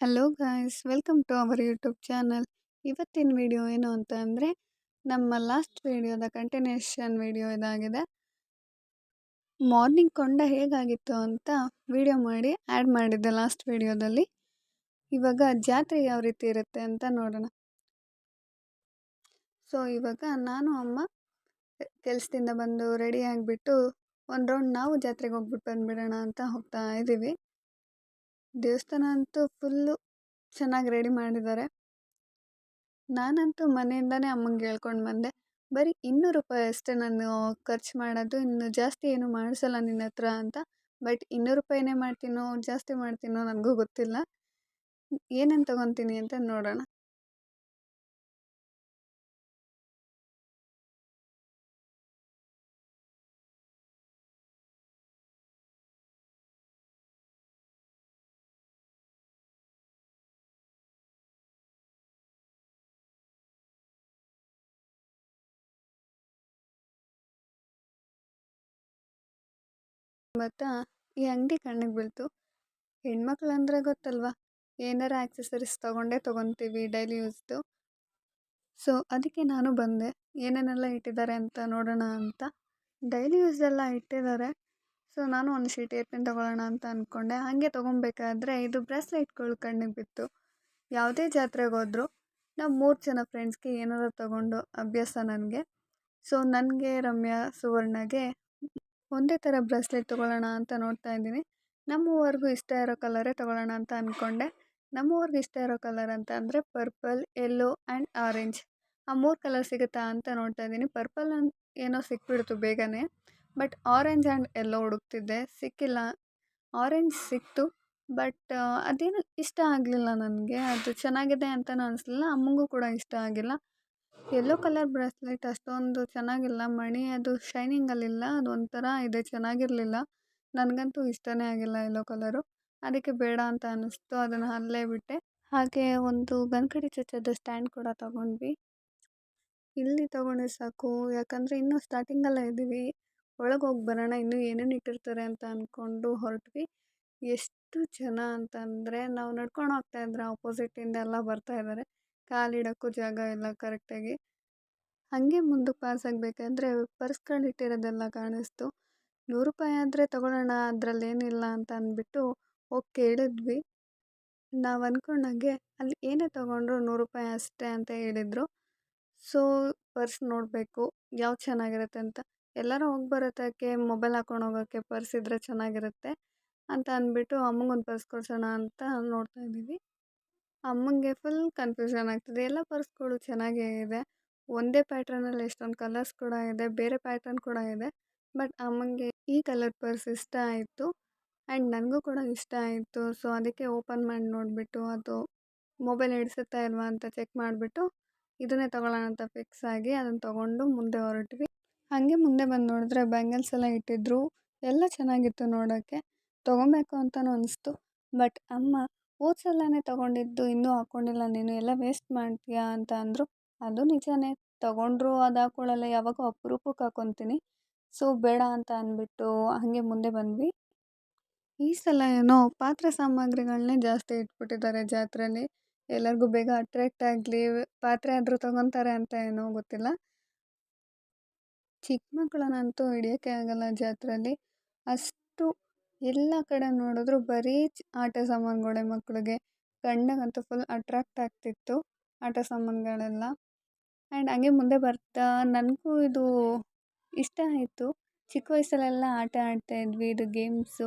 Hello guys welcome to our YouTube channel ಇವತ್ತಿನ video ಏನು ಅಂತ ಅಂದರೆ, ನಮ್ಮ ಲಾಸ್ಟ್ ವಿಡಿಯೋದ ಕಂಟಿನ್ಯೂಷನ್ ವಿಡಿಯೋ ಇದಾಗಿದೆ. ಮಾರ್ನಿಂಗ್ ಕೊಂಡ ಹೇಗಾಗಿತ್ತು ಅಂತ ವಿಡಿಯೋ ಮಾಡಿ ಆ್ಯಡ್ ಮಾಡಿದ್ದೆ ಲಾಸ್ಟ್ ವಿಡಿಯೋದಲ್ಲಿ ಇವಾಗ ಜಾತ್ರೆ ಯಾವ ರೀತಿ ಇರುತ್ತೆ ಅಂತ ನೋಡೋಣ. ಸೊ ಇವಾಗ ನಾನು, ಅಮ್ಮ, ಕೆಲಸದಿಂದ ಬಂದು ರೆಡಿ ಆಗಿಬಿಟ್ಟು ಒಂದು ರೌಂಡ್ ನಾವು ಜಾತ್ರೆಗೆ ಹೋಗ್ಬಿಟ್ಟು ಬಂದುಬಿಡೋಣ ಅಂತ ಹೋಗ್ತಾ ಇದ್ದೀವಿ ದೇವಸ್ಥಾನ ಅಂತೂ ಫುಲ್ಲು ಚೆನ್ನಾಗಿ ರೆಡಿ ಮಾಡಿದ್ದಾರೆ. ನಾನಂತೂ ಮನೆಯಿಂದನೇ ಅಮ್ಮಂಗೆ ಹೇಳ್ಕೊಂಡು ಬಂದೆ, ಬರೀ ಇನ್ನೂರು ರೂಪಾಯಿ ಅಷ್ಟೇ ನಾನು ಖರ್ಚು ಮಾಡೋದು, ಇನ್ನು ಜಾಸ್ತಿ ಏನು ಮಾಡಿಸಲ್ಲ ನಿನ್ನ ಹತ್ರ ಅಂತ, ಬಟ್ ಇನ್ನೂರು ರೂಪಾಯಿನೇ ಮಾಡ್ತೀನೋ, ಜಾಸ್ತಿ ಮಾಡ್ತೀನೋ ನನಗೂ ಗೊತ್ತಿಲ್ಲ. ಏನೇನು ತೊಗೊತೀನಿ ಅಂತ ನೋಡೋಣ. ಮತ್ತು ಈ ಅಂಗಡಿ ಕಣ್ಣಿಗೆ ಬೀಳ್ತು. ಹೆಣ್ಮಕ್ಳು ಅಂದರೆ ಗೊತ್ತಲ್ವಾ? ಏನಾರ ಆಕ್ಸೆಸರೀಸ್ ತೊಗೊಂಡೇ ತೊಗೊತೀವಿ ಡೈಲಿ ಯೂಸ್ದು ಸೊ ಅದಕ್ಕೆ ನಾನು ಬಂದೆ. ಏನೇನೆಲ್ಲ ಇಟ್ಟಿದ್ದಾರೆ ಅಂತ ನೋಡೋಣ ಅಂತ. ಡೈಲಿ ಯೂಸ್ ಎಲ್ಲ ಇಟ್ಟಿದ್ದಾರೆ. ಸೊ ನಾನು ಒಂದು ಶೀಟ್ ಏರ್ಪಿನ್ ತೊಗೊಳ್ಳೋಣ ಅಂತ ಅಂದ್ಕೊಂಡೆ ಹಾಗೆ ತೊಗೊಬೇಕಾದ್ರೆ ಇದು ಬ್ರೆಸ್ಲೆಟ್ಗಳು ಕಣ್ಣಿಗೆ ಬಿತ್ತು. ಯಾವುದೇ ಜಾತ್ರೆಗೆ ಹೋದ್ರು ನಾವು ಮೂರು ಜನ ಫ್ರೆಂಡ್ಸ್ಗೆ ಏನಾರ ತೊಗೊಂಡು, ಅಭ್ಯಾಸ ನನಗೆ. ಸೊ ನನಗೆ ರಮ್ಯಾ, ಸುವರ್ಣಗೆ ಒಂದೇ ಥರ ಬ್ರೇಸ್ಲೆಟ್ ತೊಗೊಳ್ಳೋಣ ಅಂತ ನೋಡ್ತಾ ಇದ್ದೀನಿ. ನಮ್ಮೂವರೆಗೂ ಇಷ್ಟ ಇರೋ ಕಲರೇ ತೊಗೊಳ್ಳೋಣ ಅಂತ ಅಂದ್ಕೊಂಡೆ ನಮ್ಮವ್ರಿಗೆ ಇಷ್ಟ ಇರೋ ಕಲರ್ ಅಂತ ಅಂದರೆ ಪರ್ಪಲ್, ಯೆಲ್ಲೋ ಆ್ಯಂಡ್ ಆರೆಂಜ್. ಆ ಮೂರು ಕಲರ್ ಸಿಗುತ್ತಾ ಅಂತ ನೋಡ್ತಾ ಇದ್ದೀನಿ. ಪರ್ಪಲ್ ಅನ್ ಏನೋ ಸಿಕ್ಬಿಡ್ತು ಬೇಗನೆ. ಬಟ್ ಆರೆಂಜ್ ಆ್ಯಂಡ್ ಎಲ್ಲೋ ಹುಡುಕ್ತಿದ್ದೆ. ಸಿಕ್ಕಿಲ್ಲ. ಆರೆಂಜ್ ಸಿಕ್ತು. ಬಟ್, ಅದೇನು ಇಷ್ಟ ಆಗಲಿಲ್ಲ ನನಗೆ. ಅದು ಚೆನ್ನಾಗಿದೆ ಅಂತಲೂ ಅನಿಸ್ಲಿಲ್ಲ. ಅಮ್ಮಂಗೂ ಕೂಡ ಇಷ್ಟ ಆಗಿಲ್ಲ. ಯೆಲ್ಲೋ ಕಲರ್ ಬ್ರೇಸ್ಲೆಟ್ ಅಷ್ಟೊಂದು ಚೆನ್ನಾಗಿಲ್ಲ. ಮಣಿ ಅದು ಶೈನಿಂಗಲ್ಲಿಲ್ಲ ಅದು ಒಂಥರ ಇದೆ, ಚೆನ್ನಾಗಿರಲಿಲ್ಲ. ನನಗಂತೂ ಇಷ್ಟನೇ ಆಗಿಲ್ಲ ಯೆಲ್ಲೋ ಕಲರು. ಅದಕ್ಕೆ ಬೇಡ ಅಂತ ಅನ್ನಿಸ್ತು, ಅದನ್ನು ಅಲ್ಲೇ ಬಿಟ್ಟೆ. ಹಾಗೆ ಒಂದು ಗನ್ಕಡಿ ಚಚ್ಚದ ಸ್ಟ್ಯಾಂಡ್ ಕೂಡ ತಗೊಂಡ್ವಿ. ಇಲ್ಲಿ ತೊಗೊಂಡ್ರೆ ಸಾಕು, ಯಾಕಂದರೆ ಇನ್ನೂ ಸ್ಟಾರ್ಟಿಂಗಲ್ಲೇ ಇದ್ದೀವಿ. ಒಳಗೆ ಹೋಗಿ ಬರೋಣ, ಇನ್ನೂ ಏನೇನು ಇಟ್ಟಿರ್ತಾರೆ ಅಂತ ಅಂದ್ಕೊಂಡು ಹೊರಟ್ವಿ. ಎಷ್ಟು ಜನ ಅಂತಂದರೆ, ನಾವು ನಡ್ಕೊಂಡು ಹೋಗ್ತಾ ಇದ್ರೆ ಆಪೋಸಿಟಿಂದ ಎಲ್ಲ ಬರ್ತಾ ಇದ್ದಾರೆ ಕಾಲಿಡೋಕ್ಕೂ ಜಾಗ ಇಲ್ಲ ಕರೆಕ್ಟಾಗಿ. ಹಾಗೆ ಮುಂದಕ್ಕೆ ಪಾಸ್ ಆಗಬೇಕಾದ್ರೆ ಪರ್ಸ್ಗಳು ಇಟ್ಟಿರೋದೆಲ್ಲ ಕಾಣಿಸ್ತು. ನೂರು ರೂಪಾಯಿ ಆದರೆ ಅದರಲ್ಲಿ ಅದರಲ್ಲೇನಿಲ್ಲ ಅಂತ ಅಂದ್ಬಿಟ್ಟು ಹೋಗಿ ಕೇಳಿದ್ವಿ ನಾವು ಅಂದ್ಕೊಂಡಂಗೆ ಅಲ್ಲಿ ಏನೇ ತೊಗೊಂಡ್ರು ನೂರು ರೂಪಾಯಿ ಅಷ್ಟೇ ಅಂತ ಹೇಳಿದರು. ಸೊ, ಪರ್ಸ್ ನೋಡಬೇಕು ಯಾವ್ದು ಚೆನ್ನಾಗಿರುತ್ತೆ ಅಂತ. ಎಲ್ಲರೂ ಹೋಗಿ ಬರೋತಕ್ಕೆ ಮೊಬೈಲ್ ಹಾಕೊಂಡು ಹೋಗೋಕ್ಕೆ ಪರ್ಸ್ ಇದ್ದರೆ ಚೆನ್ನಾಗಿರುತ್ತೆ ಅಂತ ಅಂದ್ಬಿಟ್ಟು ಅಮ್ಮಂಗೊಂದು ಪರ್ಸ್ ಕೊಡ್ಸೋಣ ಅಂತ ನೋಡ್ತಾ ಇದ್ದೀವಿ. ಅಮ್ಮಂಗೆ ಫುಲ್ ಕನ್ಫ್ಯೂಷನ್ ಆಗ್ತಿದೆ. ಎಲ್ಲ ಪರ್ಸ್ಗಳು ಚೆನ್ನಾಗೇ ಇದೆ. ಒಂದೇ ಪ್ಯಾಟ್ರನಲ್ಲಿ ಎಷ್ಟೊಂದು ಕಲರ್ಸ್ ಕೂಡ ಇದೆ, ಬೇರೆ ಪ್ಯಾಟ್ರನ್ ಕೂಡ ಇದೆ. ಬಟ್ ಅಮ್ಮಂಗೆ ಈ ಕಲರ್ ಪರ್ಸ್ ಇಷ್ಟ ಆಯಿತು. ಆ್ಯಂಡ್ ನನಗೂ ಕೂಡ ಇಷ್ಟ ಆಯಿತು. ಸೊ ಅದಕ್ಕೆ ಓಪನ್ ಮಾಡಿ ನೋಡಿಬಿಟ್ಟು, ಅದು ಮೊಬೈಲ್ ಹಿಡಿಸುತ್ತಾ ಇಲ್ವಾ ಅಂತ ಚೆಕ್ ಮಾಡಿಬಿಟ್ಟು, ಇದನ್ನೇ ತೊಗೊಳ್ಳೋಣ ಅಂತ ಫಿಕ್ಸ್ ಆಗಿ ಅದನ್ನು ತೊಗೊಂಡು ಮುಂದೆ ಹೊರಟ್ವಿ. ಹಾಗೆ ಮುಂದೆ ಬಂದು ನೋಡಿದ್ರೆ ಬ್ಯಾಂಗಲ್ಸ್ ಎಲ್ಲ ಇಟ್ಟಿದ್ರು. ಎಲ್ಲ ಚೆನ್ನಾಗಿತ್ತು ನೋಡೋಕ್ಕೆ ತೊಗೊಬೇಕು ಅಂತಲೂ ಅನಿಸ್ತು. ಬಟ್ ಅಮ್ಮ ಹೋದ ತಗೊಂಡಿದ್ದು ತೊಗೊಂಡಿದ್ದು ಇನ್ನೂ ಹಾಕ್ಕೊಂಡಿಲ್ಲ ನೀನು ಎಲ್ಲ ವೇಸ್ಟ್ ಮಾಡ್ತೀಯಾ ಅಂತ ಅಂದರು, ಅದು ನಿಜಾನೇ, ತೊಗೊಂಡ್ರು ಅದು ಹಾಕ್ಕೊಳ್ಳಲ್ಲ ಯಾವಾಗೋ ಅಪರೂಪಕ್ಕೆ ಹಾಕ್ಕೊತೀನಿ ಸೊ ಬೇಡ ಅಂತ ಅಂದ್ಬಿಟ್ಟು ಹಾಗೆ ಮುಂದೆ ಬಂದ್ವಿ. ಈ ಸಲ ಏನೋ ಪಾತ್ರೆ ಸಾಮಗ್ರಿಗಳನ್ನೇ ಜಾಸ್ತಿ ಇಟ್ಬಿಟ್ಟಿದ್ದಾರೆ ಜಾತ್ರೆಯಲ್ಲಿ ಎಲ್ಲರಿಗೂ ಬೇಗ ಅಟ್ರ್ಯಾಕ್ಟ್ ಆಗಲಿ, ಪಾತ್ರೆ ಆದರೂ ತೊಗೊತಾರೆ ಅಂತ ಏನೋ ಗೊತ್ತಿಲ್ಲ. ಚಿಕ್ಕ ಮಕ್ಕಳನ್ನಂತೂ ಹಿಡಿಯೋಕ್ಕೆ ಆಗಲ್ಲ ಜಾತ್ರೆಯಲ್ಲಿ ಅಷ್ಟು ಎಲ್ಲ ಕಡೆ ನೋಡಿದ್ರು ಬರೀ ಆಟ ಸಾಮಾನುಗಳೇ ಮಕ್ಕಳಿಗೆ. ಕಣ್ಣಿಗಂತೂ ಫುಲ್ ಅಟ್ರಾಕ್ಟ್ ಆಗ್ತಿತ್ತು ಆಟ ಸಾಮಾನುಗಳೆಲ್ಲ. ಆ್ಯಂಡ್ ಹಂಗೆ ಮುಂದೆ ಬರ್ತಾ ನನಗೂ ಇದು ಇಷ್ಟ ಆಯಿತು. ಚಿಕ್ಕ ವಯಸ್ಸಲ್ಲೆಲ್ಲ ಆಟ ಆಡ್ತಾ ಇದ್ವಿ, ಇದು ಗೇಮ್ಸು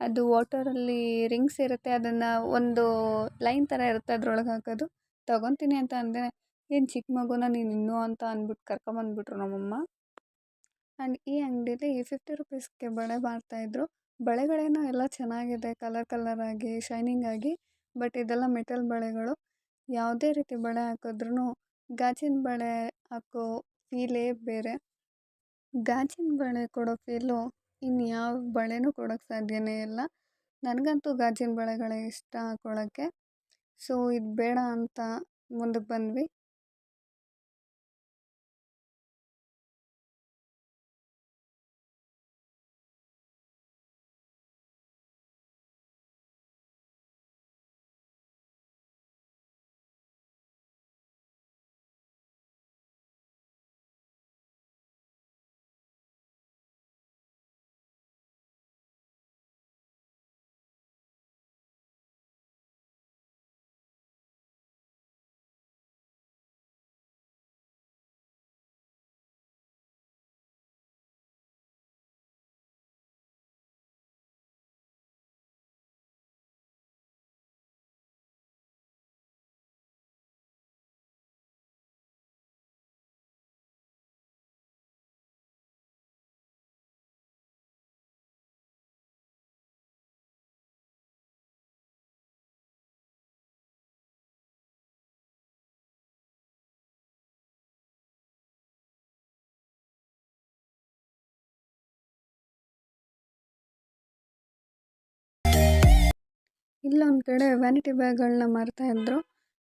ಅದು ವಾಟರಲ್ಲಿ ರಿಂಗ್ಸ್ ಇರುತ್ತೆ, ಅದನ್ನು ಒಂದು ಲೈನ್ ಥರ ಇರುತ್ತೆ ಅದ್ರೊಳಗೆ ಹಾಕೋದು. ತೊಗೊತೀನಿ ಅಂತ ಅಂದೆ. ಏನು ಚಿಕ್ಕ ಮಗುನ ನೀನು ಇನ್ನೂ ಅಂತ ಅಂದ್ಬಿಟ್ಟು ಕರ್ಕೊಂಬಂದ್ಬಿಟ್ರು ನಮ್ಮಮ್ಮ. ಆ್ಯಂಡ್ ಈ ಅಂಗಡೀಲಿ ಫಿಫ್ಟಿ ರುಪೀಸ್ಗೆ ಬಳೆ ಮಾರ್ತಾಯಿದ್ರು ಬಳೆಗಳೇನೋ ಎಲ್ಲ ಚೆನ್ನಾಗಿದೆ ಕಲರ್ ಕಲರಾಗಿ ಶೈನಿಂಗ್ ಆಗಿ, ಬಟ್ ಇದೆಲ್ಲ ಮೆಟಲ್ ಬಳೆಗಳು. ಯಾವುದೇ ರೀತಿ ಬಳೆ ಹಾಕಿದ್ರೂ ಗಾಜಿನ ಬಳೆ ಹಾಕೋ ಫೀಲೇ ಬೇರೆ. ಗಾಜಿನ ಬಳೆ ಕೊಡೋ ಫೀಲು ಇನ್ಯಾವ ಬಳೆನೂ ಕೊಡೋಕ್ಕೆ ಸಾಧ್ಯನೇ ಇಲ್ಲ. ನನಗಂತೂ ಗಾಜಿನ ಬಳೆಗಳೇ ಇಷ್ಟ ಹಾಕೊಳ್ಳೋಕ್ಕೆ ಸೊ ಇದು ಬೇಡ ಅಂತ ಮುಂದಕ್ಕೆ ಬಂದ್ವಿ. ಇಲ್ಲೊಂದು ಕಡೆ ವ್ಯಾನಿಟಿ ಬ್ಯಾಗ್ಗಳನ್ನ ಮಾರ್ತಾಯಿದ್ರು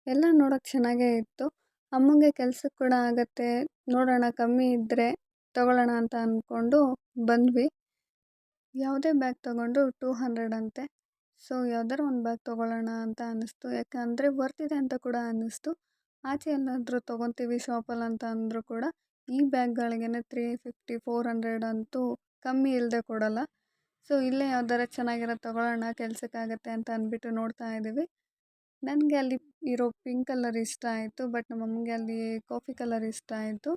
ಎಲ್ಲ ನೋಡೋಕ್ಕೆ ಚೆನ್ನಾಗೇ ಇತ್ತು. ಅಮ್ಮಂಗೆ ಕೆಲ್ಸಕ್ಕೆ ಕೂಡ ಆಗುತ್ತೆ, ನೋಡೋಣ ಕಮ್ಮಿ ಇದ್ದರೆ ತೊಗೊಳ್ಳೋಣ ಅಂತ ಅಂದ್ಕೊಂಡು ಬಂದ್ವಿ. ಯಾವುದೇ ಬ್ಯಾಗ್ ತೊಗೊಂಡು ಟೂ ಹಂಡ್ರೆಡ್ ಅಂತೆ. ಸೊ ಯಾವ್ದಾರು ಒಂದು ಬ್ಯಾಗ್ ತೊಗೊಳ್ಳೋಣ ಅಂತ ಅನ್ನಿಸ್ತು ಯಾಕಂದರೆ ವರ್ತಿದೆ ಅಂತ ಕೂಡ ಅನ್ನಿಸ್ತು ಆಚೆ ಎಲ್ಲಾದರೂ ತೊಗೊತೀವಿ ಶಾಪಲ್ಲಿ ಅಂತ ಅಂದರೂ ಕೂಡ ಈ ಬ್ಯಾಗ್ಗಳಿಗೇ ತ್ರೀ ಫಿಫ್ಟಿ ಫೋರ್ ಹಂಡ್ರೆಡ್ ಅಂತೂ ಕಮ್ಮಿ ಇಲ್ಲದೆ ಕೊಡೋಲ್ಲ. ಸೊ, ಇಲ್ಲೇ ಯಾವ್ದಾರ ಚೆನ್ನಾಗಿರೋದು ತೊಗೊಳ್ಳೋಣ, ಕೆಲಸಕ್ಕಾಗತ್ತೆ ಅಂತ ಅಂದ್ಬಿಟ್ಟು ನೋಡ್ತಾ ಇದ್ದೀವಿ. ನನಗೆ ಅಲ್ಲಿ ಇರೋ ಪಿಂಕ್ ಕಲರ್ ಇಷ್ಟ ಆಯಿತು, ಬಟ್ ನಮ್ಮ ಅಮ್ಮಂಗೆ ಅಲ್ಲಿ ಕಾಫಿ ಕಲರ್ ಇಷ್ಟ ಆಯಿತು.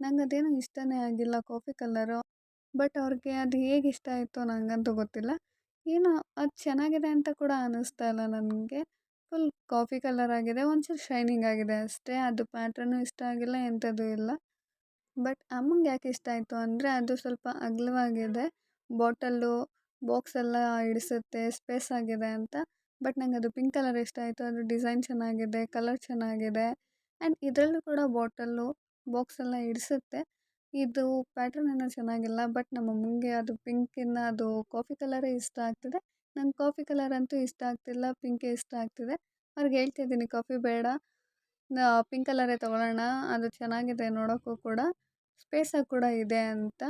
ನಂಗೆ ಅದೇನೋ ಇಷ್ಟನೇ ಆಗಿಲ್ಲ ಕಾಫಿ ಕಲರು, ಬಟ್ ಅವ್ರಿಗೆ ಅದು ಹೇಗೆ ಇಷ್ಟ ಆಯಿತು ನನಗಂತೂ ಗೊತ್ತಿಲ್ಲ. ಏನೋ ಅದು ಚೆನ್ನಾಗಿದೆ ಅಂತ ಕೂಡ ಅನ್ನಿಸ್ತಾ ಇಲ್ಲ ನನಗೆ. ಫುಲ್ ಕಾಫಿ ಕಲರ್ ಆಗಿದೆ, ಒಂಚೂರು ಶೈನಿಂಗ್ ಆಗಿದೆ ಅಷ್ಟೇ, ಅದು ಪ್ಯಾಟ್ರನು ಇಷ್ಟ ಆಗಿಲ್ಲ, ಎಂಥದ್ದು ಇಲ್ಲ. ಬಟ್ ಅಮ್ಮಂಗೆ ಯಾಕೆ ಇಷ್ಟ ಆಯಿತು ಅಂದರೆ ಅದು ಸ್ವಲ್ಪ ಅಗಲವಾಗಿದೆ. ಬಾಟಲ್ಲು ಬಾಕ್ಸ್ ಎಲ್ಲ ಹಿಡಿಸುತ್ತೆ ಸ್ಪೇಸ್ ಆಗಿದೆ ಅಂತ. ಬಟ್ ನಂಗೆ ಅದು ಪಿಂಕ್ ಕಲರ್ ಇಷ್ಟ ಆಯಿತು. ಅದು ಡಿಸೈನ್ ಚೆನ್ನಾಗಿದೆ, ಕಲರ್ ಚೆನ್ನಾಗಿದೆ. ಆ್ಯಂಡ್ ಇದರಲ್ಲೂ ಕೂಡ ಬಾಟಲ್ಲು ಬಾಕ್ಸ್ ಎಲ್ಲ ಹಿಡಿಸುತ್ತೆ ಇದು ಪ್ಯಾಟರ್ನ್ ಏನೋ ಚೆನ್ನಾಗಿಲ್ಲ. ಬಟ್ ನಮ್ಮ ಅಮ್ಮಂಗೆ ಅದು ಪಿಂಕಿನ, ಅದು ಕಾಫಿ ಕಲರೇ ಇಷ್ಟ ಆಗ್ತಿದೆ. ನಂಗೆ ಕಾಫಿ ಕಲರ್ ಅಂತೂ ಇಷ್ಟ ಆಗ್ತಿಲ್ಲ, ಪಿಂಕೇ ಇಷ್ಟ ಆಗ್ತಿದೆ. ಅವ್ರಿಗೆ ಹೇಳ್ತಿದ್ದೀನಿ ಕಾಫಿ ಬೇಡ. ಪಿಂಕ್ ಕಲರೇ ತೊಗೊಳ್ಳೋಣ. ಅದು ಚೆನ್ನಾಗಿದೆ ನೋಡೋಕ್ಕೂ ಕೂಡ. ಸ್ಪೇಸಾಗಿ ಕೂಡ ಇದೆ ಅಂತ.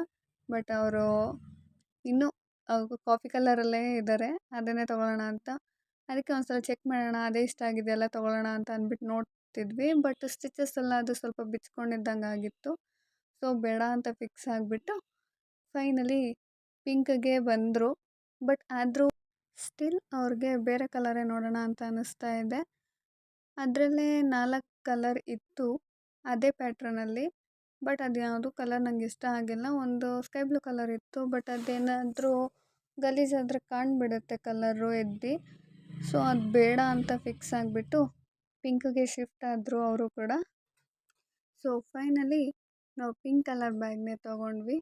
ಬಟ್ ಅವರು ಇನ್ನೂ ಕಾಫಿ ಕಲರಲ್ಲೇ ಇದ್ದಾರೆ ಅದನ್ನೇ ತೊಗೊಳ್ಳೋಣ ಅಂತ. ಅದಕ್ಕೆ ಒಂದ್ಸಲ ಚೆಕ್ ಮಾಡೋಣ, ಅದೇ ಇಷ್ಟ ಆಗಿದೆಯಲ್ಲ ತೊಗೊಳ್ಳೋಣ ಅಂತ ಅಂದ್ಬಿಟ್ಟು ನೋಡ್ತಿದ್ವಿ. ಬಟ್ ಸ್ಟಿಚಸ್ ಎಲ್ಲ ಅದು ಸ್ವಲ್ಪ ಬಿಚ್ಕೊಂಡಿದ್ದಂಗೆ ಆಗಿತ್ತು ಸೊ, ಬೇಡ ಅಂತ ಫಿಕ್ಸ್ ಆಗಿಬಿಟ್ಟು ಫೈನಲಿ ಪಿಂಕ್ಗೆ ಬಂದರು. ಬಟ್ ಆದರೂ ಸ್ಟಿಲ್ ಅವ್ರಿಗೆ ಬೇರೆ ಕಲರೇ ನೋಡೋಣ ಅಂತ ಅನ್ನಿಸ್ತಾ ಇದೆ. ಅದರಲ್ಲೇ ನಾಲ್ಕು ಕಲರ್ ಇತ್ತು, ಅದೇ ಪ್ಯಾಟ್ರನಲ್ಲಿ. ಬಟ್ ಅದು ಯಾವುದು ಕಲರ್ ನಂಗೆ ಇಷ್ಟ ಆಗಿಲ್ಲ. ಒಂದು ಸ್ಕೈ ಬ್ಲೂ ಕಲರ್ ಇತ್ತು ಬಟ್ ಅದೇನಾದರೂ ಗಲೀಜಾದರೆ ಕಾಣ್ಬಿಡುತ್ತೆ ಕಲರು ಎದ್ದು. ಸೊ ಅದು ಬೇಡ ಅಂತ ಫಿಕ್ಸ್ ಆಗಿಬಿಟ್ಟು ಪಿಂಕ್ಗೆ ಶಿಫ್ಟ್ ಆದರು ಅವರು ಕೂಡ. ಸೊ ಫೈನಲಿ ನಾವು ಪಿಂಕ್ ಕಲರ್ ಬ್ಯಾಗ್ನೇ ತೊಗೊಂಡ್ವಿ.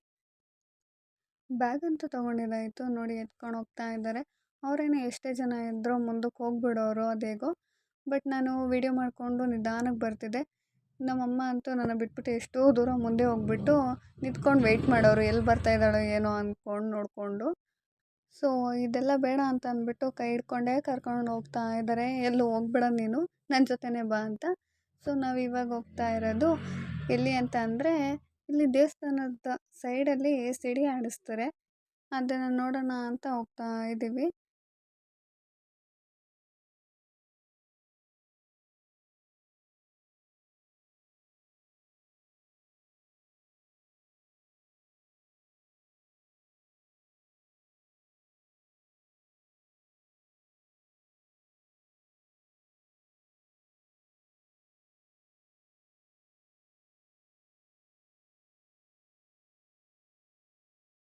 ಬ್ಯಾಗ್ ಅಂತೂ ತೊಗೊಂಡಿದ್ದಾಯಿತು. ನೋಡಿ ಎತ್ಕೊಂಡು ಹೋಗ್ತಾ ಇದ್ದಾರೆ. ಅವರೇನೇ ಎಷ್ಟೇ ಜನ ಇದ್ದರೂ ಮುಂದಕ್ಕೆ ಹೋಗ್ಬಿಡೋರು ಅದೇಗೋ. ಬಟ್ ನಾನು ವೀಡಿಯೋ ಮಾಡಿಕೊಂಡು ನಿಧಾನಕ್ಕೆ ಬರ್ತಿದ್ದೆ. ನಮ್ಮಮ್ಮ ಅಂತೂ ನನ್ನ ಬಿಟ್ಬಿಟ್ಟು ಎಷ್ಟೋ ದೂರ ಮುಂದೆ ಹೋಗ್ಬಿಟ್ಟು ನಿಂತ್ಕೊಂಡು ವೆಯ್ಟ್ ಮಾಡೋರು, ಎಲ್ಲಿ ಬರ್ತಾ ಇದ್ದಾಳೋ ಏನೋ ಅಂದ್ಕೊಂಡು ನೋಡಿಕೊಂಡು. ಸೊ ಇದೆಲ್ಲ ಬೇಡ ಅಂತ ಅಂದ್ಬಿಟ್ಟು ಕೈ ಹಿಡ್ಕೊಂಡೇ ಕರ್ಕೊಂಡು ಹೋಗ್ತಾ ಇದ್ದಾರೆ ಎಲ್ಲೂ ಹೋಗ್ಬೇಡ ನೀನು ನನ್ನ ಜೊತೆನೇ ಬಾ ಅಂತ. ಸೊ ನಾವು ಇವಾಗ ಹೋಗ್ತಾ ಇರೋದು ಎಲ್ಲಿ ಅಂತ ಅಂದರೆ, ಇಲ್ಲಿ ದೇವಸ್ಥಾನದ ಸೈಡಲ್ಲಿ ಸಿಡಿ ಆಡಿಸ್ತಾರೆ. ಅದನ್ನು ನೋಡೋಣ ಅಂತ ಹೋಗ್ತಾ ಇದ್ದೀವಿ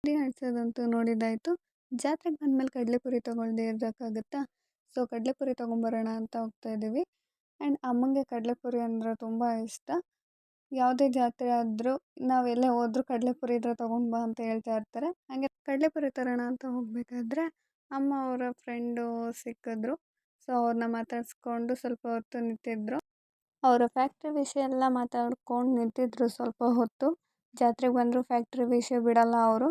ಸಿಡಿ ಆಡ್ಸೋದಂತೂ ನೋಡಿದ್ದಾಯಿತು. ಜಾತ್ರೆಗೆ ಬಂದಮೇಲೆ ಕಡಲೆಪುರಿ ತೊಗೊಳ್ದೆ ಇರೋಕ್ಕಾಗುತ್ತಾ ಸೊ ಕಡಲೆಪುರಿ ತೊಗೊಂಬರೋಣ ಅಂತ ಹೋಗ್ತಾ ಇದ್ದೀವಿ. ಆ್ಯಂಡ್ ಅಮ್ಮಂಗೆ ಕಡಲೆಪುರಿ ಅಂದರೆ ತುಂಬ ಇಷ್ಟ. ಯಾವುದೇ ಜಾತ್ರೆ ಆದರೂ ನಾವೆಲ್ಲೇ ಹೋದರೂ ಕಡಲೆಪುರಿ ಇದ್ರೆ ತೊಗೊಂಡು ಬಾ ಅಂತ ಹೇಳ್ತಾ ಇರ್ತಾರೆ. ಹಾಗೆ ಕಡಲೆಪುರಿ ತರೋಣ ಅಂತ ಹೋಗಬೇಕಾದ್ರೆ ಅಮ್ಮ ಅವರ ಫ್ರೆಂಡು ಸಿಕ್ಕಿದ್ರು. ಸೊ ಅವ್ರನ್ನ ಮಾತಾಡಿಸ್ಕೊಂಡು ಸ್ವಲ್ಪ ಹೊತ್ತು ನಿಂತಿದ್ರು. ಅವರ ಫ್ಯಾಕ್ಟ್ರಿ ವಿಷಯ ಎಲ್ಲ ಮಾತಾಡ್ಕೊಂಡು ನಿಂತಿದ್ರು ಸ್ವಲ್ಪ ಹೊತ್ತು. ಜಾತ್ರೆಗೆ ಬಂದರೂ ಫ್ಯಾಕ್ಟ್ರಿ ವಿಷಯ ಬಿಡಲ್ಲ ಅವರು.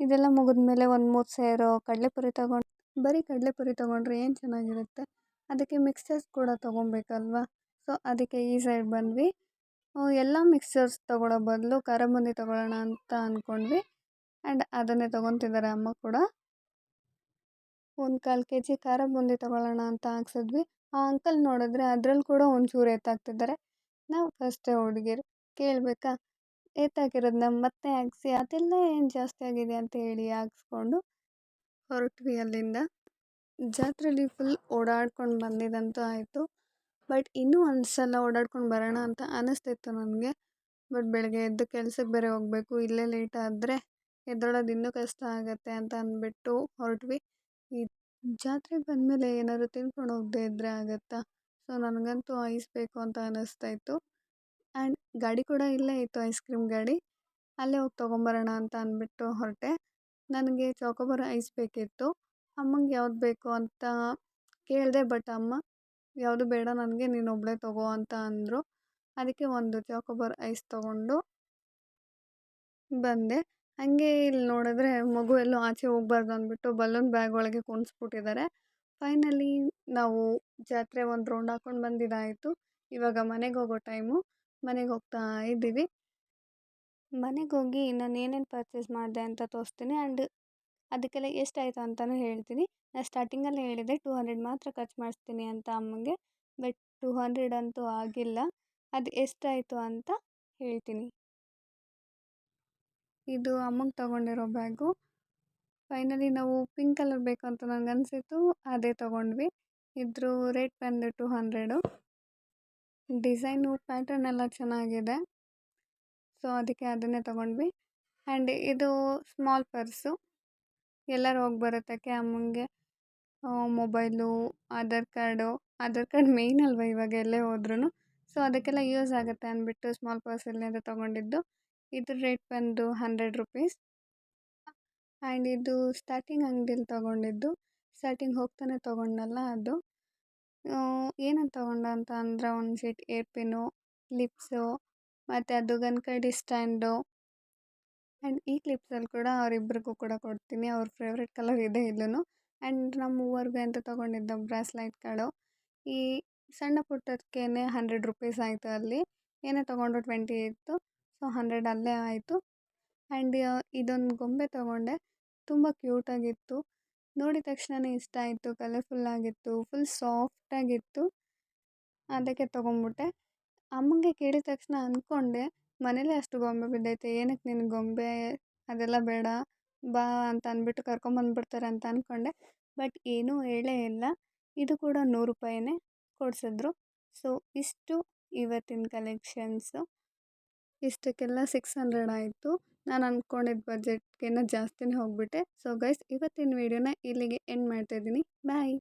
ಇದೆಲ್ಲ ಮುಗಿದ್ಮೇಲೆ ಒಂದು ಮೂರು ಸೇರು ಕಡಲೆಪುರಿ ತಗೊಂಡು, ಬರೀ ಕಡಲೆಪುರಿ ತೊಗೊಂಡ್ರೆ ಏನು ಚೆನ್ನಾಗಿರುತ್ತೆ? ಅದಕ್ಕೆ ಮಿಕ್ಸ್ಚರ್ಸ್ ಕೂಡ ತೊಗೊಬೇಕಲ್ವಾ? ಸೊ ಅದಕ್ಕೆ ಈ ಸೈಡ್ ಬಂದ್ವಿ. ಎಲ್ಲ ಮಿಕ್ಸ್ಚರ್ಸ್ ತಗೊಳ್ಳೋ ಬದಲು ಖಾರ ಬೂಂದಿ ತೊಗೊಳ್ಳೋಣ ಅಂತ ಅಂದ್ಕೊಂಡ್ವಿ ಆ್ಯಂಡ್ ಅದನ್ನೇ ತೊಗೊತಿದ್ದಾರೆ ಅಮ್ಮ ಕೂಡ. ಒಂದು ಕಾಲು ಕೆ ಜಿ ಖಾರ ಬೂಂದಿ ತೊಗೊಳ್ಳೋಣ ಅಂತ ಹಾಕ್ಸಿದ್ವಿ. ಆ ಅಂಕಲ್ ನೋಡಿದ್ರೆ ಅದ್ರಲ್ಲಿ ಕೂಡ ಒಂಚೂರು ಎತ್ತಾಕ್ತಿದ್ದಾರೆ ನಾವು ಫಸ್ಟೇ ಹುಡುಗಿರು ಕೇಳಬೇಕಾ? ಎತ್ತಾಕಿರೋದನ್ನ ಮತ್ತೆ ಹಾಕ್ಸಿ, ಅದೆಲ್ಲ ಏನು ಜಾಸ್ತಿ ಆಗಿದೆ ಅಂತ ಹೇಳಿ ಹಾಕ್ಸ್ಕೊಂಡು ಹೊರಟ್ವಿ ಅಲ್ಲಿಂದ. ಜಾತ್ರೆಲಿ ಫುಲ್ ಓಡಾಡ್ಕೊಂಡು ಬಂದಿದ್ದಂತೂ ಆಯಿತು. ಬಟ್ ಇನ್ನೂ ಒಂದು ಸಲ ಓಡಾಡ್ಕೊಂಡು ಬರೋಣ ಅಂತ ಅನ್ನಿಸ್ತಿತ್ತು ನನಗೆ. ಬಟ್ ಬೆಳಗ್ಗೆ ಎದ್ದು ಕೆಲ್ಸಕ್ಕೆ ಬೇರೆ ಹೋಗಬೇಕು, ಇಲ್ಲೇ ಲೇಟ್ ಆದರೆ ಎದ್ದೊಳೋದು ಇನ್ನೂ ಕಷ್ಟ ಆಗುತ್ತೆ ಅಂತ ಅಂದ್ಬಿಟ್ಟು ಹೊರಟ್ವಿ. ಈ ಜಾತ್ರೆಗೆ ಬಂದಮೇಲೆ ಏನಾದ್ರು ತಿನ್ಕೊಂಡು ಹೋಗದೇ ಇದ್ದರೆ ಆಗುತ್ತಾ? ಸೊ ನನಗಂತೂ ಐಸ್ ಬೇಕು ಅಂತ ಅನ್ನಿಸ್ತಾ ಇತ್ತು. ಆ್ಯಂಡ್ ಗಾಡಿ ಕೂಡ ಇಲ್ಲೇ ಇತ್ತು ಐಸ್ ಕ್ರೀಮ್ ಗಾಡಿ. ಅಲ್ಲೇ ಹೋಗಿ ತೊಗೊಂಬರೋಣ ಅಂತ ಅಂದ್ಬಿಟ್ಟು ಹೊರಟೆ. ನನಗೆ ಚಾಕೋಬಾರ್ ಐಸ್ ಬೇಕಿತ್ತು. ಅಮ್ಮಂಗೆ ಯಾವ್ದು ಬೇಕು ಅಂತ ಕೇಳಿದೆ ಬಟ್ ಅಮ್ಮ, ಯಾವುದು ಬೇಡ ನನಗೆ, ನೀನು ಒಬ್ಬಳೇ ತಗೋ ಅಂತ ಅಂದರು. ಅದಕ್ಕೆ ಒಂದು ಚಾಕೋಬಾರ್ ಐಸ್ ತೊಗೊಂಡು ಬಂದೆ. ಹಾಗೆ ಇಲ್ಲಿ ನೋಡಿದ್ರೆ ಮಗು ಎಲ್ಲೂ ಆಚೆ ಹೋಗ್ಬಾರ್ದು ಅಂದ್ಬಿಟ್ಟು ಬಲೂನ್ ಬ್ಯಾಗ್ ಒಳಗೆ ಕುಣಿಸ್ಬಿಟ್ಟಿದ್ದಾರೆ ಫೈನಲಿ ನಾವು ಜಾತ್ರೆ ಒಂದು ರೌಂಡ್ ಹಾಕೊಂಡು ಬಂದಿದ್ದಾಯಿತು ಇವಾಗ ಮನೆಗೆ ಹೋಗೋ ಟೈಮು. ಮನೆಗೆ ಹೋಗ್ತಾ ಇದ್ದೀವಿ. ಮನೆಗೆ ಹೋಗಿ ನಾನು ಏನೇನು ಪರ್ಚೇಸ್ ಮಾಡಿದೆ ಅಂತ ತೋರಿಸ್ತೀನಿ ಆ್ಯಂಡ್ ಅದಕ್ಕೆಲ್ಲ ಎಷ್ಟಾಯಿತು ಅಂತಲೂ ಹೇಳ್ತೀನಿ. ನಾನು ಸ್ಟಾರ್ಟಿಂಗಲ್ಲಿ ಹೇಳಿದೆ ಟೂ ಹಂಡ್ರೆಡ್ ಮಾತ್ರ ಖರ್ಚು ಮಾಡಿಸ್ತೀನಿ ಅಂತ ಅಮ್ಮಂಗೆ ಬಟ್ ಟೂ ಹಂಡ್ರೆಡ್ ಅಂತೂ ಆಗಿಲ್ಲ. ಅದು ಎಷ್ಟಾಯಿತು ಅಂತ ಹೇಳ್ತೀನಿ. ಇದು ಅಮ್ಮಂಗೆ ತೊಗೊಂಡಿರೋ ಬ್ಯಾಗು ಫೈನಲಿ ನಾವು ಪಿಂಕ್ ಕಲರ್ ಬೇಕು ಅಂತ ನನಗೆ ಅನಿಸಿತ್ತು ಅದೇ ತೊಗೊಂಡ್ವಿ. ಇದ್ರ ರೇಟ್ ಬಂದು ಟೂ ಹಂಡ್ರೆಡು ಡಿಸೈನು ಪ್ಯಾಟರ್ನ್ ಎಲ್ಲ ಚೆನ್ನಾಗಿದೆ. ಸೊ, ಅದಕ್ಕೆ ಅದನ್ನೇ ತೊಗೊಂಡ್ವಿ. ಆ್ಯಂಡ್ ಇದು ಸ್ಮಾಲ್ ಪರ್ಸು. ಎಲ್ಲರೂ ಹೋಗಿ ಬರೋತಕ್ಕೆ ಅಮ್ಮಂಗೆ mobile, Aadhaar card. Aadhaar card main ಅಲ್ವಾ ಇವಾಗ ಎಲ್ಲೇ ಹೋದ್ರೂ ಸೊ, ಅದಕ್ಕೆಲ್ಲ ಯೂಸ್ ಆಗುತ್ತೆ ಅಂದ್ಬಿಟ್ಟು ಸ್ಮಾಲ್ ಪರ್ಸಲ್ಲಿಂದ ತೊಗೊಂಡಿದ್ದು. ಇದ್ರ ರೇಟ್ ಬಂದು ಹಂಡ್ರೆಡ್ ರುಪೀಸ್. ಆ್ಯಂಡ್ ಇದು ಸ್ಟಾರ್ಟಿಂಗ್ ಅಂಗಡಿಲಿ ತೊಗೊಂಡಿದ್ದು. ಸ್ಟಾರ್ಟಿಂಗ್ ಹೋಗ್ತಾನೆ ತೊಗೊಂಡನಲ್ಲ ಅದು. ಏನಂತ ತೊಗೊಂಡೆ ಅಂತ ಅಂದ್ರೆ ಒಂದು ಸೆಟ್ ಏರ್ ಪಿನ್ನು ಕ್ಲಿಪ್ಸು ಮತ್ತು ಅದು ಗನ್ಕಡಿ ಸ್ಟ್ಯಾಂಡು. ಆ್ಯಂಡ್ ಈ ಕ್ಲಿಪ್ಸಲ್ಲಿ ಕೂಡ ಅವರಿಬ್ರಿಗೂ ಕೂಡ ಕೊಡ್ತೀನಿ. ಅವ್ರ ಫೇವ್ರೆಟ್ ಕಲರ್ ಇದೆ ಇಲ್ಲೂ ಆ್ಯಂಡ್ ನಮ್ಮ ಮೂವರಿಗೆ ಅಂತ ತೊಗೊಂಡಿದ್ದ ಬ್ರಾಸ್ಲೈಟ್ಗಳು ಈ ಸಣ್ಣ ಪುಟ್ಟದಕ್ಕೇ ಹಂಡ್ರೆಡ್ ರುಪೀಸ್ ಆಯಿತು ಅಲ್ಲಿ. ಏನೇ ತೊಗೊಂಡ್ರು ಟ್ವೆಂಟಿ ಇತ್ತು. ಸೊ ಹಂಡ್ರೆಡ್ ಅಲ್ಲೇ ಆಯಿತು. ಆ್ಯಂಡ್ ಇದೊಂದು ಗೊಂಬೆ ತೊಗೊಂಡೆ. ತುಂಬ ಕ್ಯೂಟಾಗಿತ್ತು ನೋಡಿದ ತಕ್ಷಣನೇ ಇಷ್ಟ ಆಯಿತು ಕಲರ್ಫುಲ್ಲಾಗಿತ್ತು ಫುಲ್ ಸಾಫ್ಟಾಗಿತ್ತು ಅದಕ್ಕೆ ತೊಗೊಂಬಿಟ್ಟೆ. ಅಮ್ಮಂಗೆ ಕೇಳಿದ ತಕ್ಷಣ ಅಂದ್ಕೊಂಡೆ ಮನೇಲೇ ಅಷ್ಟು ಗೊಂಬೆ ಬಿದ್ದೈತೆ, ಏನಕ್ಕೆ ನಿನ್ನ ಗೊಂಬೆ? ಅದೆಲ್ಲ ಬೇಡ, ಬಾ ಅಂತ ಅಂದ್ಬಿಟ್ಟು ಕರ್ಕೊಂಬಂದ್ಬಿಡ್ತಾರೆ ಅಂತ ಅಂದ್ಕೊಂಡೆ ಬಟ್ ಏನೂ ಹೇಳೇ ಇಲ್ಲ. ಇದು ಕೂಡ ನೂರು ರೂಪಾಯಿನೇ ಕೊಡಿಸಿದ್ರು. ಸೊ ಇಷ್ಟು ಇವತ್ತಿನ ಕಲೆಕ್ಷನ್ಸು ಇಷ್ಟಕ್ಕೆಲ್ಲ ಸಿಕ್ಸ್ ಹಂಡ್ರೆಡ್ ಆಯಿತು. ನಾನು ಅಂದ್ಕೊಂಡಿದ್ದ ಬಜೆಟ್ಗಿಂತ ಜಾಸ್ತಿನೇ ಹೋಗಿಬಿಟ್ಟೆ. ಸೊ ಗೈಸ್ ಇವತ್ತಿನ ವೀಡಿಯೋನ ಇಲ್ಲಿಗೆ ಎಂಡ್ ಮಾಡ್ತಾಯಿದ್ದೀನಿ ಬಾಯ್